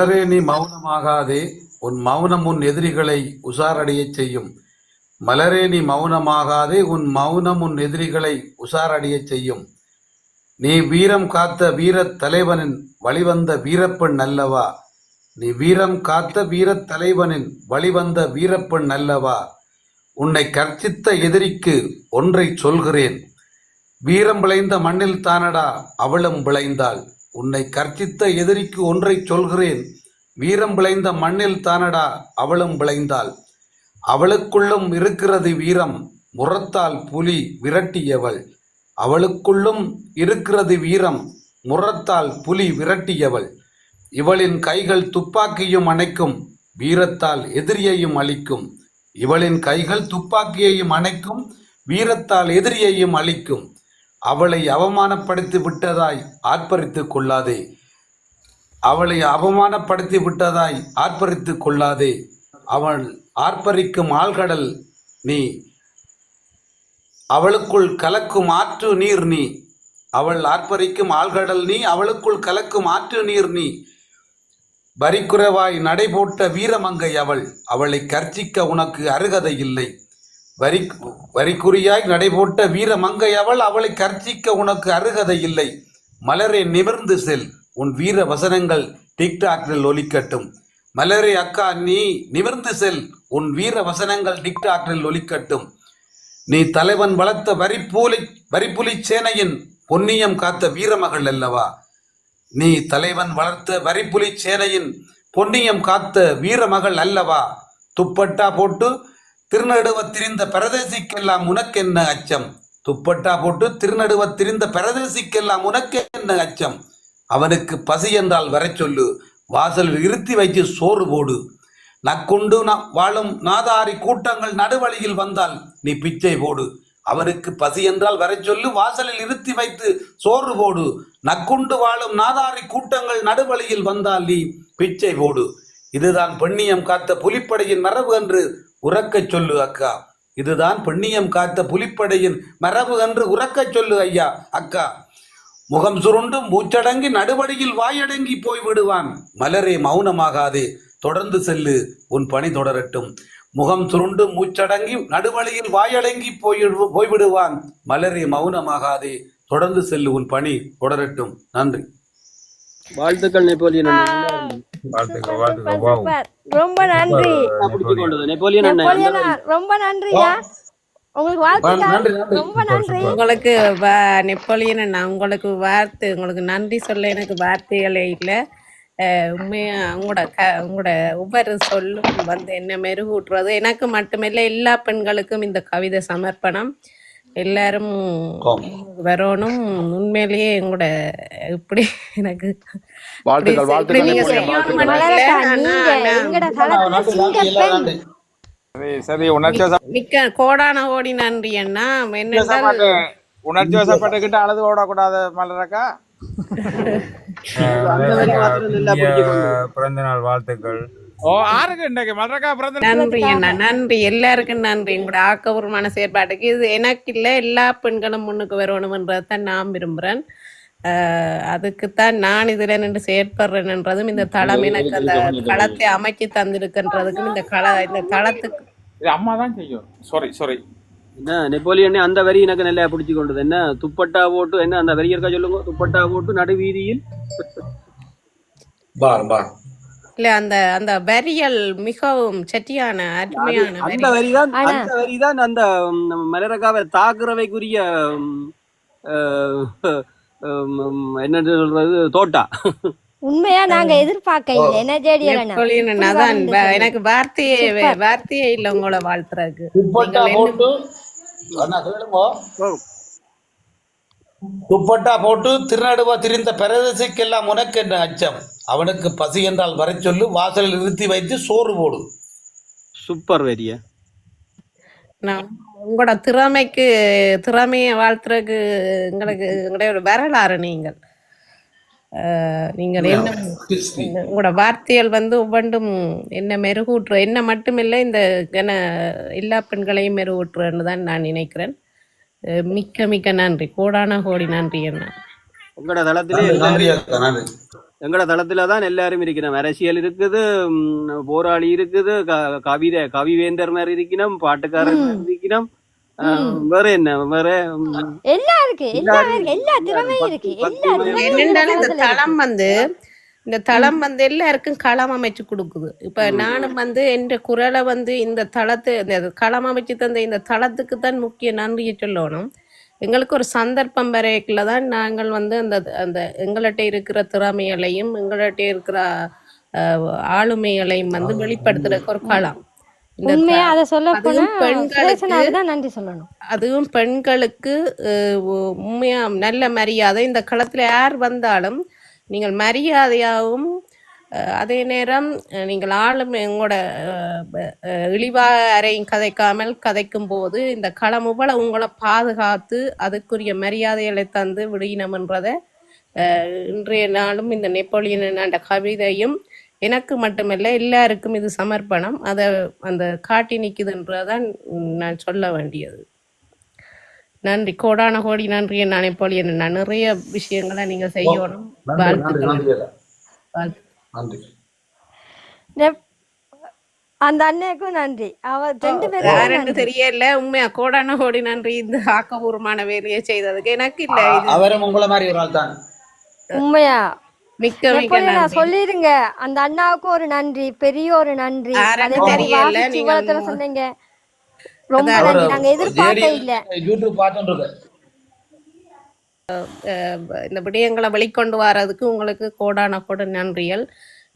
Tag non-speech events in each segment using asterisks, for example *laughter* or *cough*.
மலரே நீ மௌனமாகாதே. உன் மௌனம் உன் எதிரிகளை உசாரடையச் செய்யும். மலரே நீ மௌனமாகாதே. உன் மௌனம் உன் எதிரிகளை உசாரடையச் செய்யும். நீ வீரம் காத்த வீரத் தலைவனின் வழிவந்த வீரப்பெண் அல்லவா? நீ வீரம் காத்த வீரத் தலைவனின் வழிவந்த வீரப்பெண் அல்லவா? உன்னை கர்ச்சித்த எதிரிக்கு ஒன்றை சொல்கிறேன். வீரம் விளைந்த மண்ணில் தானடா அவளும் விளைந்தாள். உன்னை கர்த்தித்த எதிரிக்கு ஒன்றை சொல்கிறேன். வீரம் விளைந்த மண்ணில் தானடா அவளும் விளைந்தாள். அவளுக்குள்ளும் இருக்கிறது வீரம். முரத்தால் புலி விரட்டியவள். அவளுக்குள்ளும் இருக்கிறது வீரம். முரத்தால் புலி விரட்டியவள். இவளின் கைகள் துப்பாக்கியும் அணைக்கும். வீரத்தால் எதிரியையும் அழிக்கும். இவளின் கைகள் துப்பாக்கியையும் அணைக்கும். வீரத்தால் எதிரியையும் அழிக்கும். அவளை அவமானப்படுத்தி விட்டதாய் ஆர்ப்பரித்துக் கொள்ளாதே. அவளை அவமானப்படுத்தி விட்டதாய் ஆர்ப்பரித்துக் கொள்ளாதே. அவள் ஆர்ப்பரிக்கும் ஆழ்கடல் நீ. அவளுக்குள் கலக்கும் ஆற்று நீர் நீ. அவள் ஆர்ப்பரிக்கும் ஆழ்கடல் நீ அவளுக்குள் கலக்கும் ஆற்று நீர் நீ. வரிக்குறைவாய் நடைபோட்ட வீரமங்கை அவள். அவளை கர்ச்சிக்க உனக்கு அருகதை இல்லை. வரி வரிக்குறியாய் நடைபோட்ட வீரமங்கை அவள் அவளை கர்ச்சிக்க உனக்கு அருகதை இல்லை. மலரே நிமிர்ந்து செல். உன் வீர வசனங்கள் டிக்டாக்கில் ஒலிக்கட்டும். மலரே அக்கா நீ நிமிர்ந்து செல். உன் வீர வசனங்கள் டிக்டாக்கில் ஒலிக்கட்டும். நீ தலைவன் வளர்த்த வரிப்பூலி வரிப்புலி சேனையின் பொன்னியம் காத்த வீரமகள் அல்லவா? நீ தலைவன் வளர்த்த வரிப்புலி சேனையின் பொன்னியம் காத்த வீரமகள் அல்லவா? துப்பட்டா போட்டு திருநடுவத் திரிந்த பரதேசிக்கெல்லாம் உனக்கென்ன அச்சம்? துப்பட்டா போட்டு திருநடுவத் திரிந்த பரதேசிக்கெல்லாம் உனக்கென்ன அச்சம்? அவனுக்கு பசி என்றால் வரச் சொல்லு. வாசலில் இருத்தி வைத்து சோறு போடு. நக்குண்டு வாழும் நாதாரி கூட்டங்கள் நடுவழியில் வந்தால் நீ பிச்சை போடு. அவனுக்கு பசி என்றால் வரச் சொல்லு. வாசலில் இருத்தி வைத்து சோறு போடு. நக்குண்டு வாழும் நாதாரி கூட்டங்கள் நடுவழியில் வந்தால் நீ பிச்சை போடு. இதுதான் பெண்ணியம் காத்த புலிப்படையின் மரபு என்று உறக்கச் சொல்லு அக்கா. இதுதான் பெண்ணியம் காத்த புலிப்படையின் மரபு என்று உறக்கச் சொல்லு ஐயா அக்கா. முகம் சுருண்டு மூச்சடங்கி நடுவழியில் வாயடங்கி போய் விடுவான் மலரே மௌனமாகாதே. தொடர்ந்து செல்லு உன் பணி தொடரட்டும். முகம் சுருண்டு மூச்சடங்கி நடுவழியில் வாயடங்கி போய் போய்விடுவான். மலரே மௌனமாகாதே. தொடர்ந்து செல்லு உன் பணி தொடரட்டும். நன்றி. வாழ்த்துக்கள் நெப்போலியன் வாழ்த்துக்கள் வாழ்த்துக்கள். ரொம்ப நன்றி. நெப்போலியன் ரொம்ப நன்றியா உங்களுக்கு நன்றி. ரொம்ப நன்றி. உங்களுக்கு நெப்போலியன் அண்ணா உங்களுக்கு வார்த்தை உங்களுக்கு நன்றி சொல்ல எனக்கு வார்த்தைகளே இல்லை. அஹ் உண்மையா உங்களோட க உங்களோட ஒவ்வொரு சொல்லும் வந்து என்ன மெருகூட்டுறது. எனக்கு மட்டுமில்லை எல்லா பெண்களுக்கும் இந்த கவிதை சமர்ப்பணம். எல்லாரும். வரணும். உண்மையிலேயே உங்களோட இப்படி எனக்கு எங்கட சரி சரி உணர்ச்சி வச- மிக்க கோடான கோடி நன்றி அண்ணா. என்னென்றால் உணர்ச்சி வசப்பட்டுக்கிட்டு அழுது ஓடக்கூடாது மலரக்கா? பிறந்த நாள் வாழ்த்துக்கள். ஓ ஆறுக்கு இன்றைக்கு பிறந்த நன்றி அண்ணா நன்றி. எல்லாருக்கும் நன்றி. உங்களோட ஆக்கபூர்வமான செயற்பாட்டுக்கு இது எனக்கு இல்லை எல்லா பெண்களும் முன்னுக்கு வரணும்ன்றது தான் நான் விரும்புகிறேன் அதுக்குத்தான் நான் இதில் நின்று செயற்படுறேன்ன்றதும் இந்த தளம் எனக்கு அந்த களத்தை அமைச்சு தந்திருக்கின்றதுக்கும் இந்த கள இந்த தளத்துக்கு இது அம்மா தான் செய்யும். சாரி சாரி என்ன நெப்போலியன் அந்த வரி எனக்கு நல்லா பிடிச்சு கொண்டது. என்ன துப்பட்டா போட்டு என்ன அந்த வரி இருக்கா சொல்லுங்க? துப்பட்டா போட்டு நடுவீதியில். பார் பார். இல்லை அந்த அந்த வரியல் மிகவும் செட்டியான அருமையான அந்த வரி வரி தான் ஆனா- அந்த வரி தான் அந்த ம், நம்ம மலரக்காவை தாக்குறவைக்குரிய என்ன சொல்றது தோட்டா. உண்மையா நாங்க எதிர்பார்க்க இல்லை. என்ன வ- எனக்கு வார்த்தையே வார்த்தையே இல்லை உங்களை வாழ்த்துறதுக்கு. துப்பட்டா போட்டு திருநடுவா திரிந்த பிரதேசிக்கெல்லாம் உனக்கு என்ன அச்சம்? அவனுக்கு பசி என்றால் வரச் சொல்லு வாசலில் நிறுத்தி வைத்து சோறு போடு. சூப்பர் வரிய நான் உங்களோட திறமைக்கு திறமையை வாழ்த்துறதுக்கு எங்களுக்கு எங்களுடைய வரலாறு நீங்கள். நீங்கள் என்ன உங்களோட வார்த்தைகள் வந்து ஒவ்வொன்றும் என்ன மெருகூட்டுற என்ன மட்டுமில்லை இந்த கன எல்லா பெண்களையும் மெருகூட்டுறன்னு தான் நான் நினைக்கிறேன். மிக்க மிக்க நன்றி. கோடான கோடி நன்றி என்ன உங்களோட தளத்திலே எங்கட தளத்துல தான் எல்லாரும் இருக்கணும் அரசியல் இருக்குது போராளி இருக்குது க- கவிதை கவிவேந்தர் மாதிரி இருக்கணும் பாட்டுக்காரர் இருக்கணும் வேற என்ன வேற எல்லாம் இருக்கு எல்லா திறமையும் இருக்கு. தளம் வந்து இந்த தளம் வந்து எல்லாருக்கும் களம் அமைச்சு கொடுக்குது. இப்ப நானும் வந்து என்ற குரலை வந்து இந்த தளத்து இந்த களம் அமைச்சு தந்த இந்த தளத்துக்கு தான் முக்கிய நன்றியை சொல்லணும். எங்களுக்கு ஒரு சந்தர்ப்பம் வரைக்குள்ள தான் நாங்கள் வந்து அந்த அந்த எங்கள்கிட்ட இருக்கிற திறமைகளையும் எங்கள்கிட்ட இருக்கிற ஆளுமைகளையும் வந்து வெளிப்படுத்துறதுக்கு ஒரு களம். அதுவும் பெண்களுக்கு சுரேஷனாவுக்கு தான் நன்றி சொல்லணும். அதுவும் பெண்களுக்கு அஹ், உ- உண்மையா நல்ல மரியாதை. இந்த களத்துல யார் வந்தாலும் நீங்கள் மரியாதையாகவும் அதே நேரம் நீங்கள் ஆளும் எங்களோட இழிவா அறையும் கதைக்காமல் கதைக்கும் போது இந்த களம் இவ்வளவு உங்களை பாதுகாத்து அதுக்குரிய மரியாதைகளை தந்து விடினம்ன்றதை அஹ், இன்றைய நாளும் இந்த நெப்போலியன் என்ற கவிதையும் எனக்கு மட்டுமல்ல எல்லாருக்கும் இது சமர்ப்பணம். அதை அந்த காட்டி நிற்குதுன்றதான் நான் சொல்ல வேண்டியது. நன்றி. கோடான கோடி நன்றி நான் போல் என்ன நிறைய விஷயங்களை நீங்க செய்யணும். வாழ்த்துக்கள். வாழ்த்து நன்றி. அந்த அண்ணனுக்கும் நன்றி. அவ ரெண்டு பேரும் தெரியல. உண்மையா கோடான கோடி நன்றி. இந்த ஆக்கபூர்வமான வேலையை செய்ததுக்கு. எனக்கு இல்ல அவரும் உங்களை மாதிரி ஒரு ஆள் தான் உண்மையா? மிக்க மிக்க நான் சொல்லிருங்க அந்த அண்ணாவுக்கும் ஒரு நன்றி பெரிய ஒரு நன்றி. தெரியல, நீங்க சொன்னீங்க. ரொம்ப நன்றி. நாங்க எதிர்பார்க்க இல்ல. யூடியூப் பார்த்துட்டு இந்த விடயங்களை வெளிக்கொண்டு வர்றதுக்கு உங்களுக்கு கோடான கோட நன்றிகள்.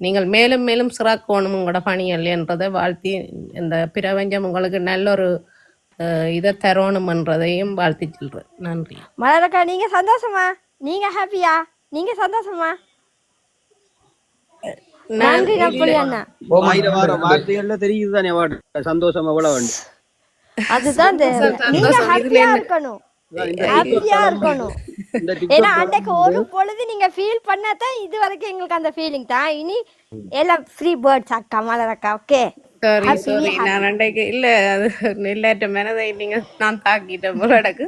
நீங்கள் மேலும் மேலும் சிறக்கணும் உங்களோட பணிகள் என்றதை வாழ்த்தி இந்த பிரபஞ்சம் உங்களுக்கு நல்ல ஒரு இதை தரணும்ன்றதையும் வாழ்த்தி சொல்றேன். நன்றி. மலரக்கா நீங்க சந்தோஷமா? நீங்க ஹாப்பியா நீங்க சந்தோஷமா? நன்றி வார்த்தைகள்ல தெரியுது தானே சந்தோஷம் எவ்வளவு அதுதான் நீங்க ஹாப்பியா இருக்கணும். ஹாப்பியா இருக்கணும். ஏன்னா அன்றைக்கு ஒரு பொழுது நீங்க ஃபீல் பண்ணாதான் இது வரைக்கும் எங்களுக்கு அந்த ஃபீலிங் தான். இனி எல்லாம் ஃப்ரீ பேர்ட்ஸ் அக்கா மலரக்கா ஓகே சாரி சாரி. நான் அன்றைக்கு இல்ல அது நெல்லாற்ற மனதை நீங்க நான் தாக்கிட்டேன் போல எனக்கு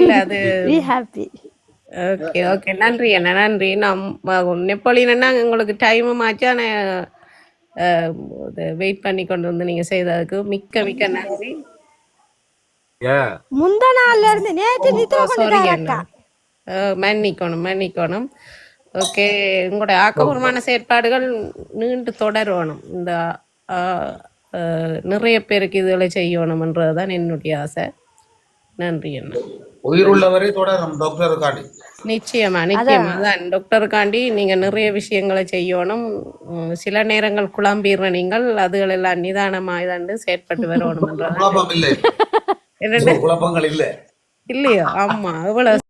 இல்ல அது வி ஹாப்பி ஓகே ஓகே நன்றி அண்ணா நன்றி. நான் நெப்போலியன்னா உங்களுக்கு டைமும் ஆச்சு. ஆனால் வெயிட் பண்ணி கொண்டு வந்து நீங்க செய்ததுக்கு மிக்க மிக்க நன்றி. முந்த நாள்ல இருந்து நேற்று நித்திர சாரி கொண்டு அண்ணா அக்கா. அஹ், மன்னிக்கணும் மன்னிக்கணும். ஓகே உங்களுடைய ஆக்கப்பூர்வமான செயற்பாடுகள் நீண்டு தொடரணும். இந்த நிறைய பேருக்கு இதுகளை செய்யணும்ன்றது தான் என்னுடைய ஆசை. நன்றி அண்ணா. உயிருள்ளவரை தொடரும் டாக்டர் காடி நிச்சயமா நிச்சயமா. அதான். டாக்டருக்காண்டி நீங்க நிறைய விஷயங்களை செய்யணும். சில நேரங்கள் குழம்பிடுற நீங்கள் அதுகளெல்லாம் நிதானமா இதாண்டு செயற்பட்டு *laughs* என்னண்டு குழப்பங்கள் இல்லை. இல்லையோ? ஆமா எவ்வளவு